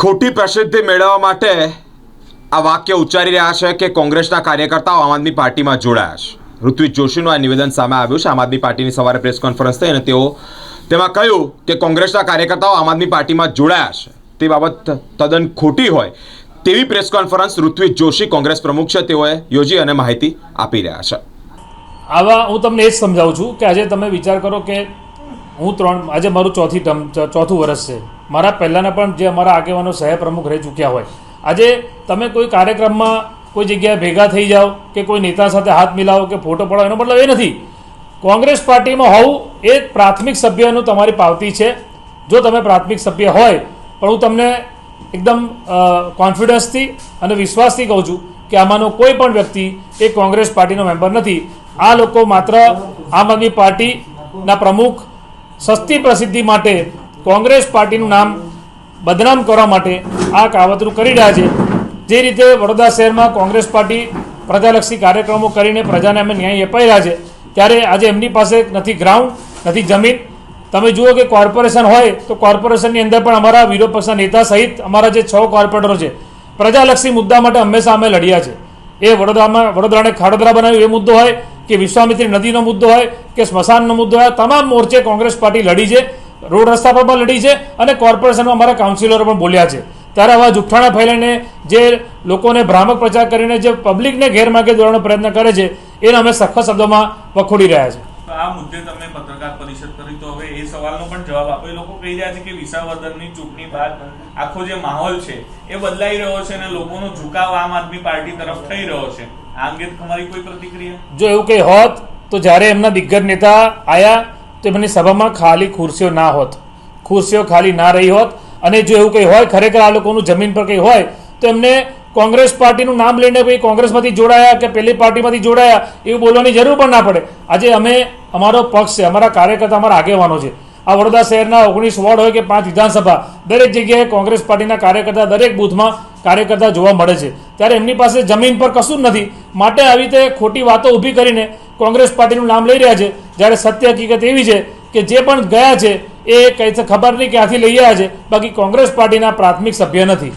ખોટી પ્રસિદ્ધિ મેળવવા માટે આ વાક્ય ઉચ્ચારી રહ્યા છે કે કોંગ્રેસના કાર્યકર્તાઓ આમ આદમી પાર્ટીમાં જોડાયા છે. ઋત્વિક જોશીનું આ નિવેદન સામે આવ્યું છે. આમ આદમી પાર્ટીની સવારે પ્રેસ કોન્ફરન્સ થઈ અને તેઓ તેમાં કહ્યું કે કોંગ્રેસના કાર્યકર્તાઓ આમ આદમી પાર્ટીમાં જોડાયા છે. તે બાબત તદ્દન ખોટી હોય તેવી પ્રેસ કોન્ફરન્સ ઋત્વિક જોશી, કોંગ્રેસ પ્રમુખ છે, તેઓએ યોજી અને માહિતી આપી રહ્યા છે. આવા હું તમને એ જ સમજાવું છું કે આજે તમે વિચાર કરો કે હું ત્રણ, આજે મારું ચોથી ટર્મ ચોથું વર્ષ છે. મારા પહેલાંના પણ જે અમારા આગેવાનો સહાય પ્રમુખ રહી ચૂક્યા હોય. આજે તમે કોઈ કાર્યક્રમમાં કોઈ જગ્યાએ ભેગા થઈ જાઓ કે કોઈ નેતા સાથે હાથ મિલાવો કે ફોટો પડાવો, એનો મતલબ એ નથી. કોંગ્રેસ પાર્ટીમાં હોવું એ પ્રાથમિક સભ્યનું તમારી પાવતી છે. જો તમે પ્રાથમિક સભ્ય હોય, પણ હું તમને એકદમ કોન્ફિડન્સથી અને વિશ્વાસથી કહું છું કે આમાંનો કોઈ પણ વ્યક્તિ એ કોંગ્રેસ પાર્ટીનો મેમ્બર નથી. આ લોકો માત્ર આમ આદમી પાર્ટીના પ્રમુખ, સસ્તી પ્રસિદ્ધિ માટે કોંગ્રેસ પાર્ટીનું નામ બદનામ કરવા માટે આ કાવતરું કરી રહ્યા છે. જે રીતે વડોદરા શહેરમાં કોંગ્રેસ પાર્ટી પ્રજાલક્ષી કાર્યક્રમો કરીને પ્રજાને અમે ન્યાય અપાઈ રહ્યા છે. ત્યારે આજે એમની પાસે નથી ગ્રાઉન્ડ નથી જમીન. તમે જુઓ કે કોર્પોરેશન હોય તો કોર્પોરેશનની અંદર પણ અમારા વિરોધ નેતા સહિત અમારા જે છ કોર્પોરેટરો છે, પ્રજાલક્ષી મુદ્દા માટે હંમેશા અમે લડ્યા છે. એ વડોદરામાં, વડોદરાને ખાડોદરા બનાવ્યું એ મુદ્દો હોય કે વિશ્વામિત્રી નદીનો મુદ્દો હોય કે સ્મશાનનો મુદ્દો હોય તમામ મોરચે કોંગ્રેસ પાર્ટી લડી છે. રોડ રસ્તા પર પણ લડી છે અને કોર્પોરેશનમાં અમારા કાઉન્સિલરો પણ બોલ્યા છે. ત્યારે આવા જુઠ્ઠાણા ફેલાઈને જે લોકોને ભ્રામક પ્રચાર કરીને જે પબ્લિકને ગેરમાર્ગે દોરવાનો પ્રયત્ન કરે છે એને અમે સખત શબ્દોમાં વખોડી રહ્યા છે આ મુદ્દે તમે પત્રકાર પરિષદ કરી તો હવે એ સવાલનો પણ જવાબ આપો. એ લોકો કહી રહ્યા છે કે વિસાવદરની ચૂંટણી બાદ આખો જે માહોલ છે એ બદલાઈ રહ્યો છે અને લોકોનો ઝુકાવ આમ આદમી પાર્ટી તરફ થઈ રહ્યો છે. આ અંગે તમારી કોઈ પ્રતિક્રિયા? જો એવું કંઈ હોત તો જ્યારે એમના દિગ્ગજ નેતા આવ્યા તો એમની સભામાં ખાલી ખુરશીઓ ના હોત. ખુરશીઓ ખાલી ના રહી હોત અને જો એવું કંઈ હોય, ખરેખર આ લોકોનું જમીન પર કંઈ હોય, તો એમને કોંગ્રેસ પાર્ટીનું નામ લઈને ભાઈ કોંગ્રેસમાંથી જોડાયા કે પેલી પાર્ટીમાંથી જોડાયા, એવું બોલવાની જરૂર પણ ના પડે. આજે અમે, અમારો પક્ષ છે, અમારા કાર્યકર્તા અમારા આગેવાનો છે. આ વડોદરા શહેરના ઓગણીસ વોર્ડ હોય કે પાંચ વિધાનસભા, દરેક જગ્યાએ કોંગ્રેસ પાર્ટીના કાર્યકર્તા દરેક બૂથમાં કાર્યકર્તા જોવા મળે છે. ત્યારે એમની પાસે જમીન પર કશું જ નથી. માટે આવી રીતે ખોટી વાતો ઊભી કરીને કોંગ્રેસ પાર્ટીનું નામ લઈ રહ્યા છે. જ્યારે સત્ય હકીકત એવી છે કે જે પણ ગયા છે, એ કંઈ ખબર નહીં ક્યાંથી લઈ રહ્યા છે. બાકી કોંગ્રેસ પાર્ટીના પ્રાથમિક સભ્ય નથી.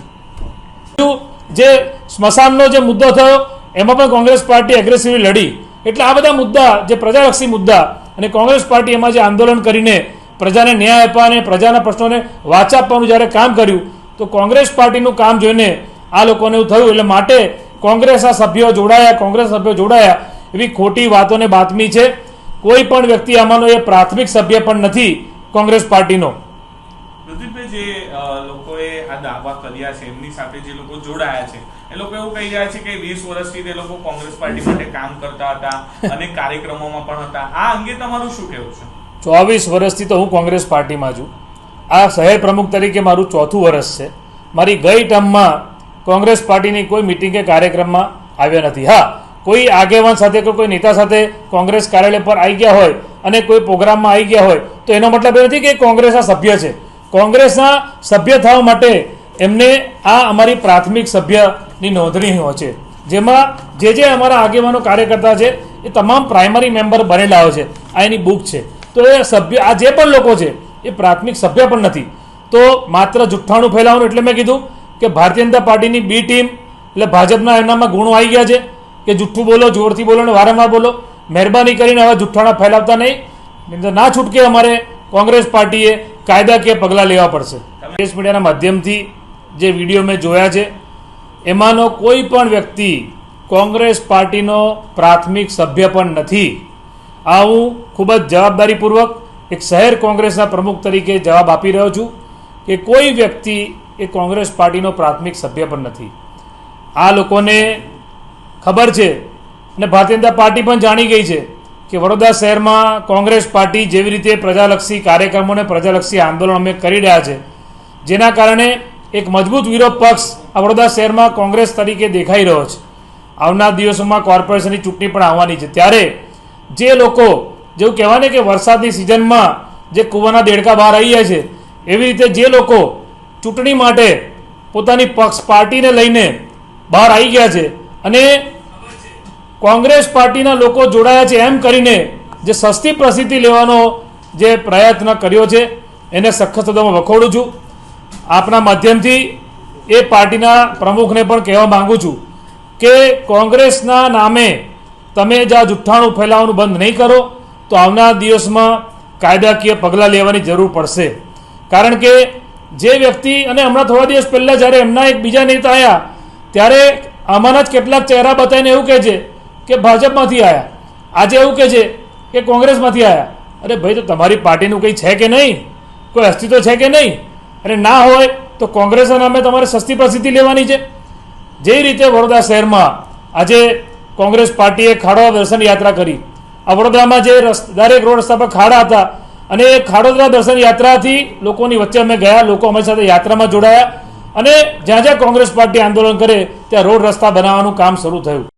જે સ્મશાનનો જે મુદ્દો થયો, એમાં પણ કોંગ્રેસ પાર્ટી એગ્રેસિવલી લડી. એટલે આ બધા મુદ્દા, જે પ્રજાલક્ષી મુદ્દા અને કોંગ્રેસ પાર્ટી એમાં જે આંદોલન કરીને પ્રજાને ન્યાય આપવા અને પ્રજાના પ્રશ્નોને વાચા આપવાનું જ્યારે કામ કર્યું, તો કોંગ્રેસ પાર્ટીનું કામ જોઈને આ લોકોને એવું થયું. એટલે માટે કોંગ્રેસના સભ્યો જોડાયા, કોંગ્રેસ સભ્યો જોડાયા એવી ખોટી વાતોને બાતમી છે. કોઈ પણ વ્યક્તિ આમાંનો એ પ્રાથમિક સભ્ય પણ નથી કોંગ્રેસ પાર્ટીનો. જે લોકોએ આ દાવા કર્યા છે, એમની સાથે જે લોકો જોડાયા છે, એ લોકો એવું કહી રહ્યા છે કે વીસ વર્ષથી તે લોકો કોંગ્રેસ પાર્ટી માટે કામ કરતા હતા અને કાર્યક્રમોમાં પણ હતા. આ અંગે તમારું શું કહેવું છે? ચોવીસ વર્ષથી તો હું કોંગ્રેસ પાર્ટીમાં છું. આ શહેર પ્રમુખ તરીકે મારું ચોથું વર્ષ છે. મારી ગઈ ટર્મમાં કોંગ્રેસ પાર્ટીની કોઈ મિટિંગ કે કાર્યક્રમમાં આવ્યા નથી. હા, કોઈ આગેવાન સાથે કે કોઈ નેતા સાથે કોંગ્રેસ કાર્યાલય પર આવી ગયા હોય અને કોઈ પ્રોગ્રામમાં આવી ગયા હોય, તો એનો મતલબ એ નથી કે કોંગ્રેસના સભ્ય છે. કોંગ્રેસના સભ્ય થવા માટે એમને આ અમારી પ્રાથમિક સભ્યની નોંધણી હોય છે. જેમાં જે જે અમારા આગેવાનો કાર્યકર્તા છે, એ તમામ પ્રાઇમરી મેમ્બર બનેલા હોય છે. આ એની બુક છે. તો એ સભ્ય, આ જે પણ લોકો છે, એ પ્રાથમિક સભ્ય પણ નથી. તો માત્ર જુઠ્ઠાણું ફેલાવવાનું એટલે મેં કીધું કે ભારતીય જનતા પાર્ટીની બી ટીમ, એટલે ભાજપના એમનામાં ગુણો આવી ગયા છે કે જુઠ્ઠું બોલો, જોરથી બોલો અને વારંવાર બોલો. મહેરબાની કરીને હવે જુઠ્ઠાણા ફેલાવતા નહીં. ના છૂટકે અમારે કોંગ્રેસ પાર્ટીએ કાયદાકીય પગલાં લેવા પડશે. દેશ મીડિયાના માધ્યમથી જે વીડિયો મેં જોયા છે, એમાંનો કોઈ પણ વ્યક્તિ કોંગ્રેસ પાર્ટીનો પ્રાથમિક સભ્ય પણ નથી. આ હું ખૂબ જ જવાબદારીપૂર્વક એક શહેર કોંગ્રેસના પ્રમુખ તરીકે જવાબ આપી રહ્યો છું કે કોઈ વ્યક્તિ એ કોંગ્રેસ પાર્ટીનો પ્રાથમિક સભ્ય પણ નથી. આ લોકોને ખબર છે અને ભારતીય જનતા પાર્ટી પણ જાણી ગઈ છે કે વડોદરા શહેરમાં કોંગ્રેસ પાર્ટી જેવી રીતે પ્રજાલક્ષી કાર્યક્રમો અને પ્રજાલક્ષી આંદોલન અમે કરી રહ્યા છે, જેના કારણે એક મજબૂત વિરોધ પક્ષ આ વડોદરા શહેરમાં કોંગ્રેસ તરીકે દેખાઈ રહ્યો છે. આવનાર દિવસોમાં કોર્પોરેશનની ચૂંટણી પણ આવવાની છે. ત્યારે જે લોકો જેવું કહેવાય ને કે વરસાદની સિઝનમાં જે કૂવાના દેડકા બહાર આવી જાય છે, એવી રીતે જે લોકો ચૂંટણી માટે પોતાની પક્ષ પાર્ટીને લઈને બહાર આવી ગયા છે અને કોંગ્રેસ પાર્ટીના લોકો જોડાયા છે એમ કરીને જે સસ્તી પ્રસિદ્ધિ લેવાનો જે પ્રયત્ન કર્યો છે, એને સખત શબ્દોમાં વખોડું છું. આપના માધ્યમથી એ પાર્ટીના પ્રમુખને પણ કહેવા માગું છું કે કોંગ્રેસના નામે તમે જ આ જુઠ્ઠાણું ફેલાવવાનું બંધ નહીં કરો, તો આવનાર દિવસમાં કાયદાકીય પગલાં લેવાની જરૂર પડશે. કારણ કે જે વ્યક્તિ, અને હમણાં થોડા દિવસ પહેલાં જ્યારે એમના એક બીજા નેતા આવ્યા ત્યારે આમાંના જ કેટલાક ચહેરા બતાવીને એવું કહે છે કે ભાજપમાંથી આવ્યા આજે એવું કહે છે કે કોંગ્રેસમાંથી આવ્યા અરે ભાઈ, તો તમારી પાર્ટીનું કંઈ છે કે નહીં? કોઈ અસ્તિત્વ છે કે નહીં? અને ના હોય, તો કોંગ્રેસના નામે તમારે સસ્તી પ્રસિદ્ધિ લેવાની છે. જે રીતે વડોદરા શહેરમાં આજે કોંગ્રેસ પાર્ટીએ ખાડો દર્શન યાત્રા કરી. આ વડોદરામાં જે દરેક રોડ રસ્તા પર ખાડા હતા અને એ ખાડોદરા દર્શન યાત્રાથી લોકોની વચ્ચે અમે ગયા, લોકો અમારી સાથે યાત્રામાં જોડાયા અને જ્યાં જ્યાં કોંગ્રેસ પાર્ટી આંદોલન કરે, ત્યાં રોડ રસ્તા બનાવવાનું કામ શરૂ થયું.